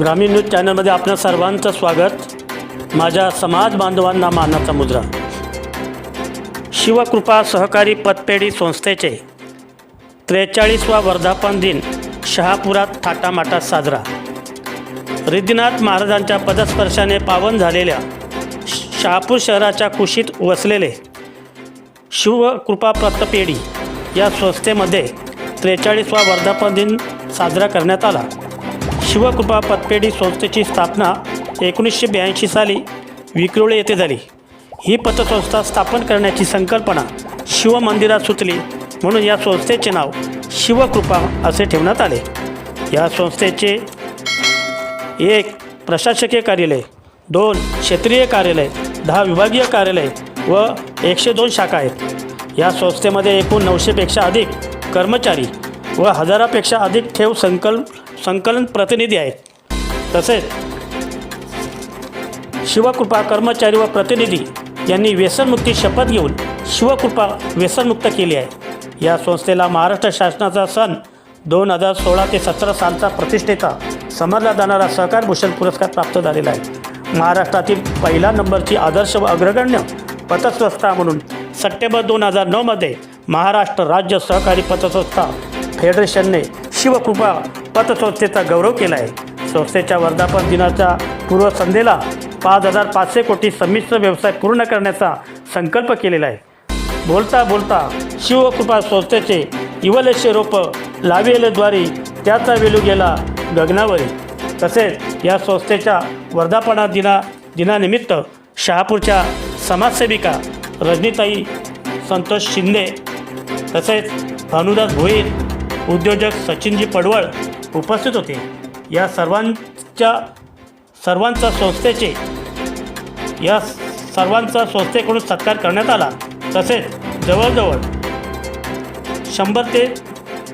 ग्रामीण न्यूज चॅनलमध्ये आपल्या सर्वांचं स्वागत. माझ्या समाज बांधवांना मानाचा मुद्रा. शिवकृपा सहकारी पतपेढी संस्थेचे त्रेचाळीसवा वर्धापन दिन शहापुरात थाटामाटात साजरा. रिद्धीनाथ महाराजांच्या पदस्पर्शाने पावन झालेल्या शहापूर शहराच्या कुशीत वसलेले शिवकृपा पतपेढी या संस्थेमध्ये त्रेचाळीसवा वर्धापन दिन साजरा करण्यात आला. शिवकृपा पतपेढी संस्थेची स्थापना एकोणीसशे ब्याऐंशी साली विक्रोळे येथे झाली. ही पतसंस्था स्थापन करण्याची संकल्पना शिवमंदिरात सुचली म्हणून या संस्थेचे नाव शिवकृपा असे ठेवण्यात आले. या संस्थेचे एक प्रशासकीय कार्यालय दोन क्षेत्रीय कार्यालय दहा विभागीय कार्यालय व एकशे दोन शाखा आहेत. या संस्थेमध्ये एकूण नऊशेपेक्षा अधिक कर्मचारी व हजारापेक्षा अधिक ठेव संकल संकलन प्रतिनिधी आहेत. तसेच शिवकृपा कर्मचारी व प्रतिनिधी यांनी व्यसनमुक्ती शपथ घेऊन शिवकृपा व्यसनमुक्त केली आहे. या संस्थेला महाराष्ट्र शासनाचा सन दोन हजार सोळा ते सतरा सालचा प्रतिष्ठेचा समजला जाणारा सहकार भूषण पुरस्कार प्राप्त झालेला आहे. महाराष्ट्रातील पहिला नंबरची आदर्श व अग्रगण्य पतसंस्था म्हणून सप्टेंबर दोन हजार नऊमध्ये महाराष्ट्र राज्य सहकारी पतसंस्था फेडरेशनने शिवकृपा पतसंस्थेचा गौरव केला आहे संस्थेच्या वर्धापन दिनाच्या पूर्वसंध्येला पाच हजार पाचशे कोटी संमिश्र व्यवसाय पूर्ण करण्याचा संकल्प केलेला आहे. बोलता बोलता शिवकृपा संस्थेचे इवलेशे रोपं लाविलेद्वारे त्याचा वेलू गेला गगनावरी. तसेच या संस्थेच्या वर्धापना दिना दिनानिमित्त शहापूरच्या समाजसेविका रजनीताई संतोष शिंदे तसेच भानुदास भोईर उद्योजक सचिनजी पडवळ उपस्थित होते. या सर्वांच्या सर्वांचा संस्थेचे या सर्वांचा संस्थेकडून सत्कार करण्यात आला. तसेच जवळजवळ शंभर ते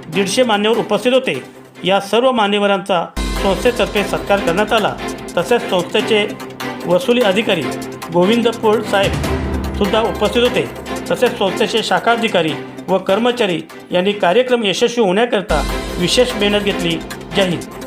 दीडशे मान्यवर उपस्थित होते. या सर्व मान्यवरांचा संस्थेतर्फे सत्कार करण्यात आला. तसेच संस्थेचे वसुली अधिकारी गोविंद पोळ साहेब सुद्धा उपस्थित होते. तसेच संस्थेचे शाखाधिकारी व कर्मचारी यांनी कार्यक्रम यशस्वी होण्याकरता विशेष मेहनत घेतली. जय हिंद.